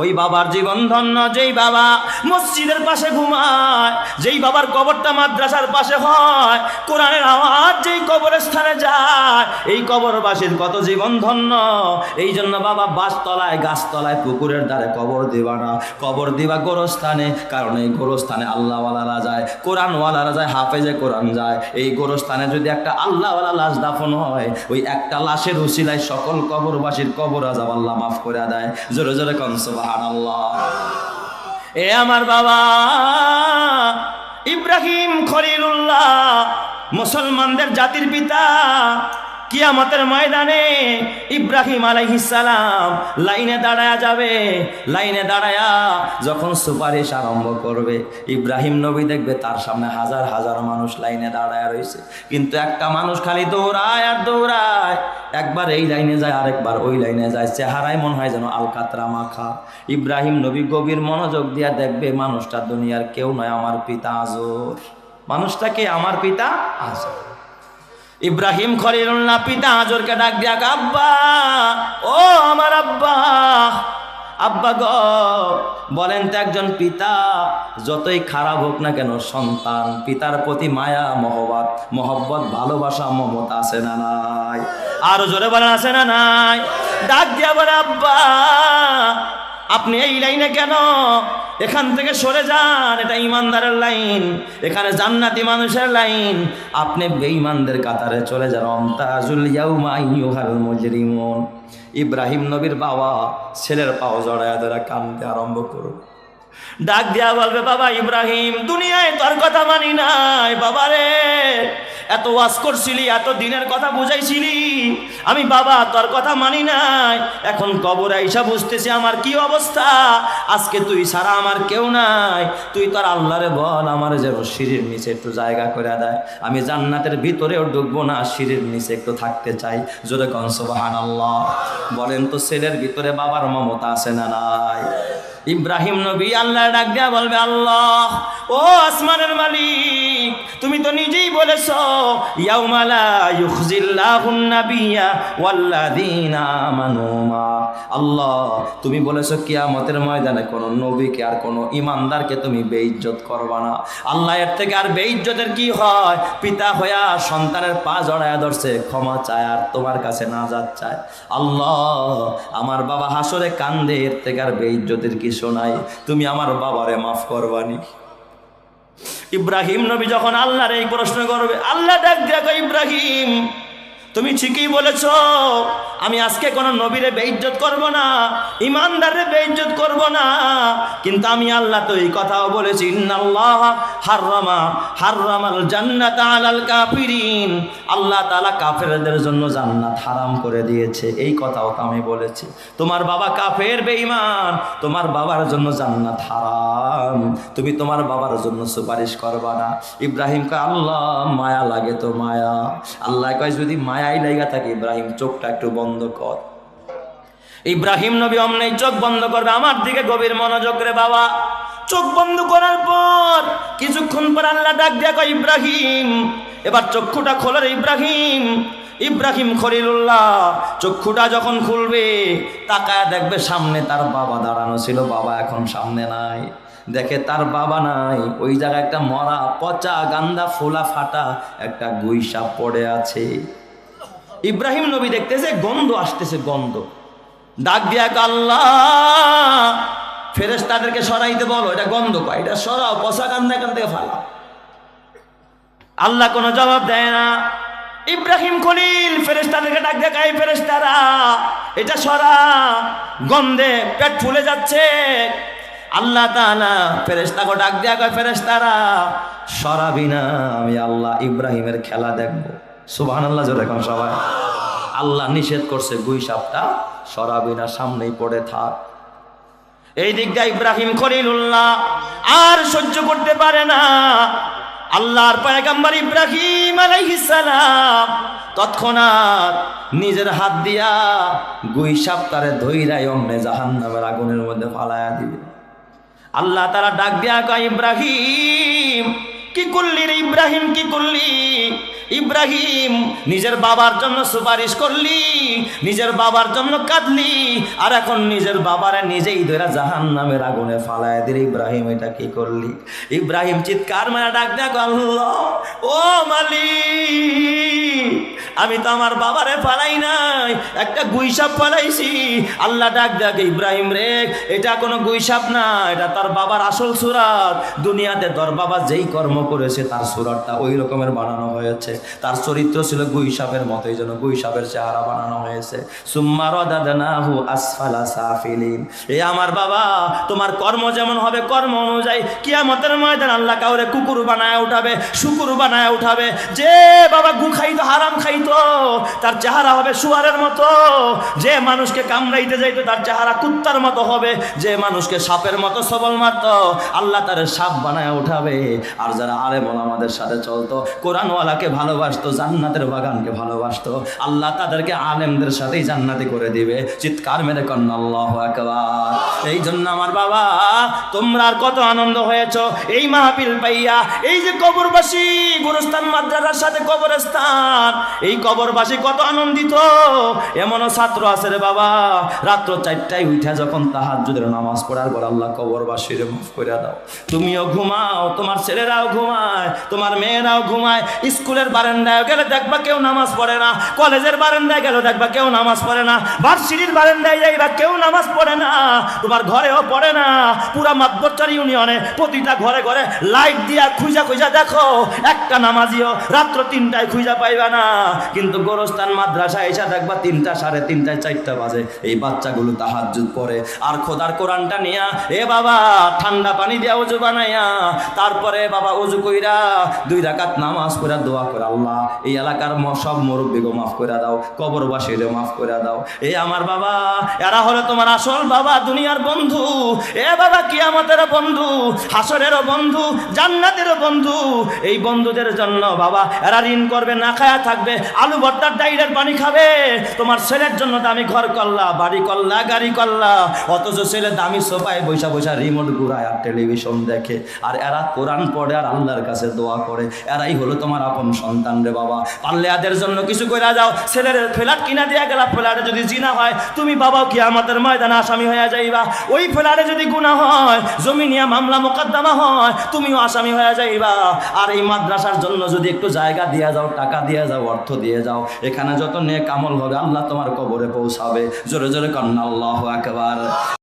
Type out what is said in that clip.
ওই বাবার জীবন ধন্য, যেই বাবা মসজিদের পাশে ঘুমায়, যেই বাবার কবরটা মাদ্রাসার পাশে হয়, কোরআনের আওয়াজ যেই কবরস্থানে যায়, এই কবরবাসীর কত জীবন ধন্য। এই জন্য বাবা বাসতলায়, গাছতলায়, পুকুরের ধারে কবর দিবা না। কবর দিবা গোরস্থানে, কারণ এই গোরস্থানে আল্লাহওয়ালারা যায়, কোরআনওয়ালারা যায়, হাফেজে কোরআন যায়। এই গোরস্থানে যদি একটা আল্লাহওয়ালা লাশ দাফন হয়, ওই একটা লাশের উসিলায় সকল কবরবাসীর কবর আজাব আল্লাহ মাফ করে দেয়। জোরে জোরে কনসবাহান এ আমার বাবা ইব্রাহিম খলিলুল্লাহ মুসলমানদের জাতির পিতা কিয়ামতের ময়দানে ইব্রাহিম আলাইহিসালাম লাইনে দাঁড়ায়া যাবে। লাইনে দাঁড়ায়া যখন সুপারিশ আরম্ভ করবে, ইব্রাহিম নবী দেখবে তার সামনে হাজার হাজার মানুষ লাইনে দাঁড়ায়া রয়েছে। কিন্তু একটা মানুষ খালি দৌড়ায় আর দৌড়ায়, একবার এই লাইনে যায়, আরেকবার ওই লাইনে যায়। চেহারায় মনে হয় যেন আলকাতরা মাখা। ইব্রাহিম নবী গভীর মনোযোগ দিয়া দেখবে, মানুষটা দুনিয়ার কেউ নয়, আমার পিতা আজর। মানুষটাকে আমার পিতা আজর। ইব্রাহিম খলিলুল্লাহ পিতা আজরকে ডাক দিয়া আব্বা, ও আমার আব্বা আব্বা গ, বলেন তো একজন পিতা, যতই খারাপ হোক না কেন, সন্তান, পিতার প্রতি মায়া, মহব্বত মহব্বত, ভালোবাসা, মমতা আছে না নাই? আরও জোরে বলেন, আছে না নাই? ডাক দিয়া বলে, আব্বা আপনি এই লাইনে কেন? এখান থেকে সরে যান, এটা ইমানদারের লাইন। এখানে জান্নাতি মানুষের লাইন। আপনি বেঈমানদের কাতারে চলে যান। অমতাজুল ইয়াউমা আইয়ুহাল মুজরিমুন। ইব্রাহিম নবীর বাবা ছেলের পাও জড়ায় ধরে কান্দতে আরম্ভ করুন ডাক দিয়া বলবে, বাবা ইব্রাহিম, দুনিয়ায় তোর কথা মানি নাই। বাবা রে এত ওয়াজ করছিলি, এত দিনের কথা বুঝাইছিলি। আমি বাবা, তোর কথা মানি নাই। এখন কবর আইসা বুঝতেছি আমার কি অবস্থা। আজকে তুই ছাড়া আমার কেউ নাই। তুই তোর আল্লাহরে বল, আমার যেন সিঁড়ির নিচে একটু জায়গা করে দেয়। আমি জান্নাতের ভিতরেও ঢুকবো না, সিঁড়ির নিচে একটু থাকতে চাই। জোরে কনসবাহান আল্লাহ বলেন তো, ছেলের ভিতরে বাবার মমতা আছে না নাই? ইব্রাহিম নবী আল্লাহ ডাক দেয়া বলবে, আল্লাহ, ও আসমানের মালিক তুমি তো নিজেই বলেছ ইয়াউমালা ইউখজিল্লাহুন নাবিয়্যা ওয়াল্লাযীনা আমানু আল্লাহ, তুমি বলেছ কিয়ামতের ময়দানে কোনো নবীকে আর কোনো ইমানদারকে তুমি বেইজ্জত করবা না। আল্লাহ, এর থেকে আর বেইজ্জতের কি হয়? পিতা হইয়া সন্তানের পা জড়ায়া ধরছে, ক্ষমা চায় আর তোমার কাছে না চায়। আল্লাহ, আমার বাবা হাসরে কান্দে, এর থেকে আর বেইজ্জতের কি শোনাই তুমি আমার বাবারে মাফ করবানি। ইব্রাহিম নবী যখন আল্লাহর এই প্রশ্ন করবে আল্লাহ ডাক দেখো ইব্রাহিম তুমি ঠিকই বলেছ। আমি আজকে কোনো নবীরে বেইজ্জত করব না ইমানদারে বেইজ্জত করব না, কিন্তু আমি আল্লাহ তো এই কথাও বলেছি হাররামা, হাররামাল জান্নাত আলাল কাফিরিন। আল্লাহ তাআলা কাফেরদের জন্য জান্নাত হারাম করে দিয়েছে, এই কথাও তো আমি বলেছি। তোমার বাবা কাফের, বেঈমান, তোমার বাবার জন্য জান্নাত হারাম। তুমি তোমার বাবার জন্য সুপারিশ করবা না। ইব্রাহিম কয় আল্লাহ, মায়া লাগে তো মায়া। আল্লাহ কয়, যদি মায়াই লাগা থাকে, ইব্রাহিম, চোখটা একটু বন্ধ কর। ইব্রাহিম নবী অমনি চোখ বন্ধ করবে, আমার দিকে গভীর মনোযোগ রে বাবা। চোখ বন্ধ করার পর, কিছুক্ষণ পর আল্লাহ ডাক কয়, ইব্রাহিম। এবার চক্ষুটা খোলো রে ইব্রাহিম। ইব্রাহিম খলিলুল্লাহ, চক্ষুটা যখন খুলবে, তাকায় দেখবে সামনে তার বাবা দাঁড়ানো ছিল, বাবা এখন সামনে নাই। দেখে তার বাবা নাই, ওই জায়গায় একটা মরা পচা গান্দা ফোলা ফাটা একটা গুইসাপ পড়ে আছে। ইব্রাহিম নবী দেখতেছে, গন্ধ আসতেছে, গন্ধ। ডাক দিয়া আল্লাহ ফেরেস তাদেরকে সরাইতে বলো, এটা গন্ধ পায় এটা সরাও, পচা কান্দা এখান থেকে ফালা আল্লাহ কোনো জবাব দেয় না। ইব্রাহিম খলিল ফেরেস্তাদেরকে ডাক দেখাই ফেরেস্তারা এটা সরা, গন্ধে পেট ফুলে যাচ্ছে। আল্লাহ তাআলা ফেরেস্তাকে ডাক দেয়া কয় ফেরেস্তারা সরাবি না, আমি আল্লাহ ইব্রাহিমের খেলা দেখব। জোরে এখন সবাই। আল্লাহ নিষেধ করছে গুই সাপটা, সরাবি না, সামনেই পড়ে থাক। এই দিকটা ইব্রাহিম খলিলুল্লাহ আর সহ্য করতে পারে না। আল্লাহর পয়গাম্বর ইব্রাহিম সালাম তৎক্ষণাৎ নিজের হাত দিয়া গুই সাপ তারে ধৈরাই অমনে জাহান্নামের আগুনের মধ্যে ফালায়া দিবে। আল্লাহ তারা ডাক দিয়া কয়, ইব্রাহিম কি করলি রে ইব্রাহিম, কি করলি? ইব্রাহিম, নিজের বাবার জন্য সুপারিশ করলি, নিজের বাবার জন্য কাঁদলি, আর এখন নিজের বাবারে নিজেই ধরে জাহান নামের আগুনে ফালায় দিল। ইব্রাহিম, এটা কি করলি? ইব্রাহিম চিৎকার মেরা ডাক দেখ ও মালিক আমি তো আমার বাবারে ফালাই নাই। একটা গুইসাপ ফালাইছি আল্লাহ ডাক দেখ ইব্রাহিম রে, এটা কোনো গুইসাপ না, এটা তার বাবার আসল সুরাত। দুনিয়াতে তোর বাবা যেই কর্ম করেছে, তার সুরাতটা ওই রকমের বানানো হয়েছে। তার চরিত্র ছিল গুইসাপের মতো, এই জন্য গুইসাপের চেহারা বানানো হয়েছে। সুম্মার দাদানাহু আসফালা সাফিলিন। এ আমার বাবা, তোমার কর্ম যেমন হবে, কর্ম অনুযায়ী কিয়ামতের ময়দান আল্লাহ কাউরে কুকুর বানায় উঠাবে, শুকুর বানায় উঠাবে। যে বাবা গু খাইতো, হারাম খাইতো তার চেহারা হবে শুয়ারের মতো। যে মানুষকে কামড়াইতে যাইতো, তার চেহারা কুত্তার মতো হবে। যে মানুষকে সাপের মতো সবল মারত, আল্লাহ তার সাপ বানায় উঠাবে। আর যারা আলেম আমাদের সাথে চলতো, কোরআনওয়ালাকে ভালোবাসতো, জান্নাতের বাগানকে ভালোবাসতো, আল্লাহ তাদেরকে আলেমদের সাথেই জান্নাতি করে দিবে। চিৎকার মেরে কন্যা, আল্লাহ একবার এই জন্য আমার বাবা, তোমরা আর কত আনন্দ হয়েছ। এই মাহফিল পাইয়া, এই যে কবরবাসী, গুরুস্থান, মাদ্রাসার সাথে কবরস্থান, এই কবরবাসী কত আনন্দিত। এমনও ছাত্র আছে রে বাবা। রাত্র চারটায় উঠে যখন তাহার তাহাজ্জুদের নামাজ পড়ার পর আল্লাহ কবরবাসীর মাফ করে দাও। তুমিও ঘুমাও, তোমার ছেলেরাও ঘুমায়, তোমার মেয়েরাও ঘুমায়। স্কুলের বারান্দায় গেলে দেখবা কেউ নামাজ পড়ে না। কলেজের বারান্দায় গেলে দেখবা কেউ নামাজ পড়ে না। ভার্সিটির বারান্দায় যাইবা কেউ নামাজ পড়ে না। তোমার ঘরেও পড়ে না। পুরা মাতবরচার ইউনিয়নে প্রতিটা ঘরে ঘরে লাইট দিয়া খুঁজা খুঁজা দেখো। একটা নামাজিও রাত্র তিনটায় খুঁজা পাইবা না। কিন্তু গোরস্থান মাদ্রাসা এসে দেখবা তিনটা সাড়ে তিনটায় চারটা বাজে। এই বাচ্চাগুলো তাহাজ্জুদ পড়ে। আর খোদার কোরআনটা নিয়া, এ বাবা, ঠান্ডা পানি দিয়া উজু বানাইয়া, তারপরে বাবা উজু কইরা, দুই রাকাত নামাজ পড়া, দোয়া করে আল্লাহ। এই এলাকার সব মুরব্বীকে মাফ করে দাও কবরবাসীরে মাফ করে দাও। এ আমার বাবা, এরা হলো তোমার আসল বাবা, দুনিয়ার বন্ধু। এ বাবা, কিয়ামতের বন্ধু, হাসরেরও বন্ধু, জান্নাতেরও বন্ধু। এই বন্ধুদের জন্য বাবা, এরা ঋণ করবে, না খায়া থাকবে। আলু ভর্তার ডাইরের পানি খাবে। তোমার ছেলের জন্য দামি ঘর করলা বাড়ি করলা গাড়ি করলা অথচ ছেলে দামি সোফায় বৈশা বৈশা রিমোট ঘুরায় আর টেলিভিশন দেখে। আর এরা কোরআন পড়ে আর আল্লাহর কাছে দোয়া করে। এরাই হলো তোমার আপন সন্তান রে বাবা। পারলে এদের জন্য কিছু করে যাও। ছেলের ফ্ল্যাট কিনা দিয়া গেলা, ফ্ল্যাটে যদি জিনা হয়, তুমি বাবাও কি আমাদের ময়দানে আসামি হয়ে যাইবা। ওই ফ্ল্যাটে যদি গুণা হয়, জমি নিয়ে মামলা মোকদ্দমা হয়, তুমিও আসামি হয়ে যাইবা। আর এই মাদ্রাসার জন্য যদি একটু জায়গা দিয়ে যাও, টাকা দিয়ে যাও, অর্থ দিয়ে যাও। এখানে যত নেক আমল হবে, আল্লাহ তোমার কবরে পৌঁছাবে। জোরে জোরে কন্যা আল্লাহ একবার